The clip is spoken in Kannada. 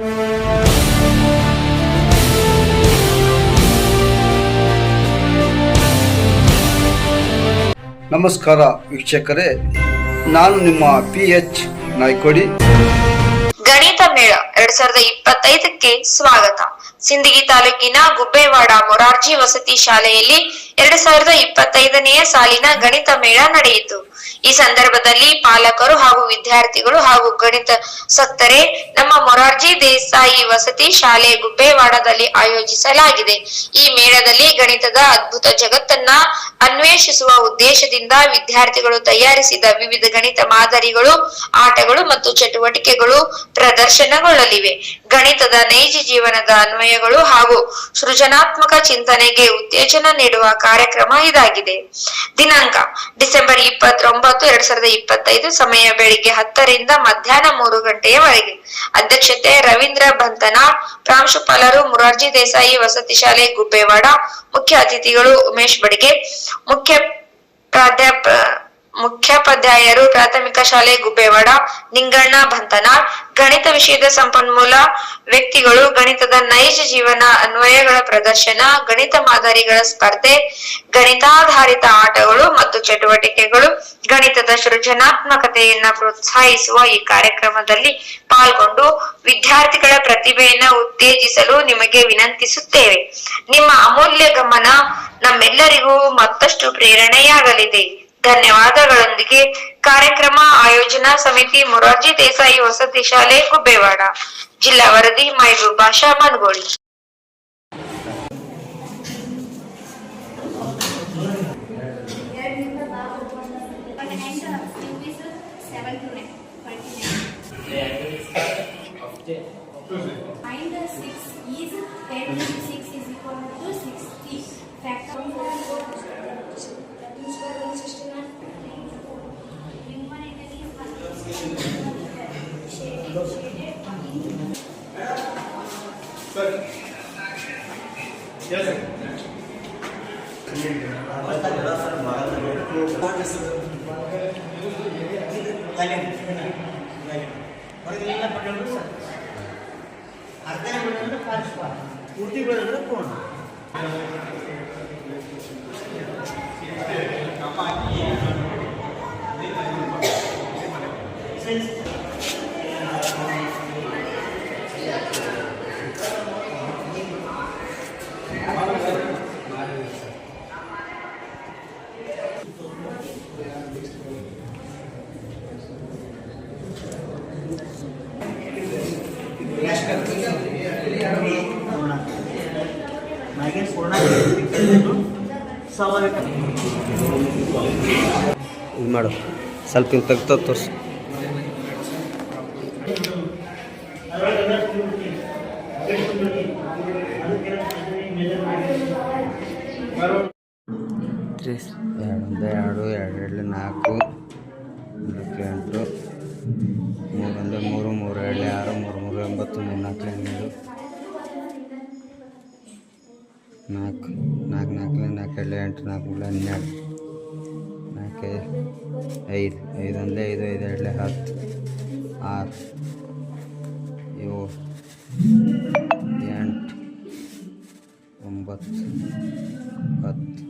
ನಮಸ್ಕಾರ ವೀಕ್ಷಕರೇ, ನಾನು ನಿಮ್ಮ ಪಿ ಎಚ್ ನಾಯ್ಕೋಡಿ. ಗಣಿತ ಮೇಳ ಎರಡ್ ಸಾವಿರದ ಇಪ್ಪತ್ತೈದಕ್ಕೆ ಸ್ವಾಗತ. ಸಿಂದಗಿ ತಾಲೂಕಿನ ಗುಬ್ಬೇವಾಡ ಮೊರಾರ್ಜಿ ವಸತಿ ಶಾಲೆಯಲ್ಲಿ ಎರಡ್ ಸಾವಿರದ ಇಪ್ಪತ್ತೈದನೆಯ ಸಾಲಿನ ಗಣಿತ ಮೇಳ ನಡೆಯಿತು. ಈ ಸಂದರ್ಭದಲ್ಲಿ ಪಾಲಕರು ಹಾಗೂ ವಿದ್ಯಾರ್ಥಿಗಳು ಹಾಗೂ ಗಣಿತ ಸತ್ತರೆ ನಮ್ಮ ಮೊರಾರ್ಜಿ ದೇಸಾಯಿ ವಸತಿ ಶಾಲೆ ಗುಬ್ಬೇವಾಡದಲ್ಲಿ ಆಯೋಜಿಸಲಾಗಿದೆ. ಈ ಮೇಳದಲ್ಲಿ ಗಣಿತದ ಅದ್ಭುತ ಜಗತ್ತನ್ನ ಅನ್ವೇಷಿಸುವ ಉದ್ದೇಶದಿಂದ ವಿದ್ಯಾರ್ಥಿಗಳು ತಯಾರಿಸಿದ ವಿವಿಧ ಗಣಿತ ಮಾದರಿಗಳು, ಆಟಗಳು ಮತ್ತು ಚಟುವಟಿಕೆಗಳು ಪ್ರದರ್ಶನಗೊಳ್ಳಲಿವೆ. ಗಣಿತದ ನೈಜ ಜೀವನದ ಅನ್ವಯಗಳು ಹಾಗೂ ಸೃಜನಾತ್ಮಕ ಚಿಂತನೆಗೆ ಉತ್ತೇಜನ ನೀಡುವ ಕಾರ್ಯಕ್ರಮ ಇದಾಗಿದೆ. ದಿನಾಂಕ, ಡಿಸೆಂಬರ್ ಇಪ್ಪತ್ತೊಂಬತ್ತು, ಎರಡ್ ಸಾವಿರದ ಇಪ್ಪತ್ತೈದು, ಸಮಯ ಬೆಳಿಗ್ಗೆ ಹತ್ತರಿಂದ ಮಧ್ಯಾಹ್ನ ಮೂರು ಗಂಟೆಯವರೆಗೆ. ಅಧ್ಯಕ್ಷತೆ ರವೀಂದ್ರ ಬಂಧನ ಪ್ರಾಂಶುಪಾಲರು ಮುರಾರ್ಜಿ ದೇಸಾಯಿ, ವಸತಿ ಶಾಲೆ ಗುಬ್ಬೇವಾಡ, ಮುಖ್ಯ ಅತಿಥಿಗಳು ಉಮೇಶ್ ಬಡಿಗೆ, ಮುಖ್ಯ ಪ್ರಾಧ್ಯಾಪ ಮುಖ್ಯೋಪಾಧ್ಯಾಯರು ಪ್ರಾಥಮಿಕ ಶಾಲೆ ಗುಬ್ಬೇವಾಡ, ನಿಂಗಣ್ಣ ಬಂತನಾಳ್ ಗಣಿತ ವಿಷಯದ ಸಂಪನ್ಮೂಲ, ವ್ಯಕ್ತಿಗಳು ಗಣಿತದ ನೈಜ ಜೀವನ, ಅನ್ವಯಗಳ ಪ್ರದರ್ಶನ, ಗಣಿತ ಮಾದರಿಗಳ ಸ್ಪರ್ಧೆ, ಗಣಿತಾಧಾರಿತ ಆಟಗಳು ಮತ್ತು ಚಟುವಟಿಕೆಗಳು, ಗಣಿತದ ಸೃಜನಾತ್ಮಕತೆಯನ್ನ ಪ್ರೋತ್ಸಾಹಿಸುವ ಈ ಕಾರ್ಯಕ್ರಮದಲ್ಲಿ ಪಾಲ್ಗೊಂಡು ವಿದ್ಯಾರ್ಥಿಗಳ ಪ್ರತಿಭೆಯನ್ನ ಉತ್ತೇಜಿಸಲು ನಿಮಗೆ ವಿನಂತಿಸುತ್ತೇವೆ. ನಿಮ್ಮ ಅಮೂಲ್ಯ ಗಮನ ನಮ್ಮೆಲ್ಲರಿಗೂ ಮತ್ತಷ್ಟು ಪ್ರೇರಣೆಯಾಗಲಿದೆ. ಧನ್ಯವಾದಗಳೊಂದಿಗೆ ಕಾರ್ಯಕ್ರಮ ಆಯೋಜನಾ ಸಮಿತಿ ಮೊರಾರ್ಜಿ ದೇಸಾಯಿ ವಸತಿ ಶಾಲೆ ಗುಬ್ಬೇವಾಡ ಜಿಲ್ಲಾ ವರದಿ ಮೈಸೂರು ಭಾಷಾ Managoli Find the six is ten into six is equal to sixty. Factor of ಅರ್ಧನೇ ಬಿಡೋದ್ರೆ ಪಾಲಿಸುವ ಪೂರ್ತಿ ಬಿಡೋದ್ರೆ ಪೂರ್ಣ ಮಾಗೆ ಪೂರ್ಣ ಸ್ವಾಭಾವಿಕ ಇದು ಮಾಡು ಸ್ವಲ್ಪ ಹಿಂಗೆ ತೆಗ್ದು ತೋರಿಸು ಎರಡೊಂದು ಎರಡು ಎರಡೆರಡು ನಾಲ್ಕು ನಾಲ್ಕು ಎಂಟು ಮೂರೊಂದು ಮೂರು ಮೂರು ಎರಡು ಆರು ಮೂರು ಮೂರು ಒಂಬತ್ತು ಮೂರು ನಾಲ್ಕು ಹನ್ನೆರಡು ನಾಲ್ಕು ನಾಲ್ಕು ನಾಲ್ಕು ನಾಲ್ಕು ಎರಡು ಎಂಟು ನಾಲ್ಕು ಹನ್ನೆರಡು ನಾಲ್ಕು ಐದು ಐದು ಒಂದೇ ಐದು ಐದು ಎರಡಲೆ ಹತ್ತು ಆರು ಏಳು ಎಂಟು ಒಂಬತ್ತು ಹತ್ತು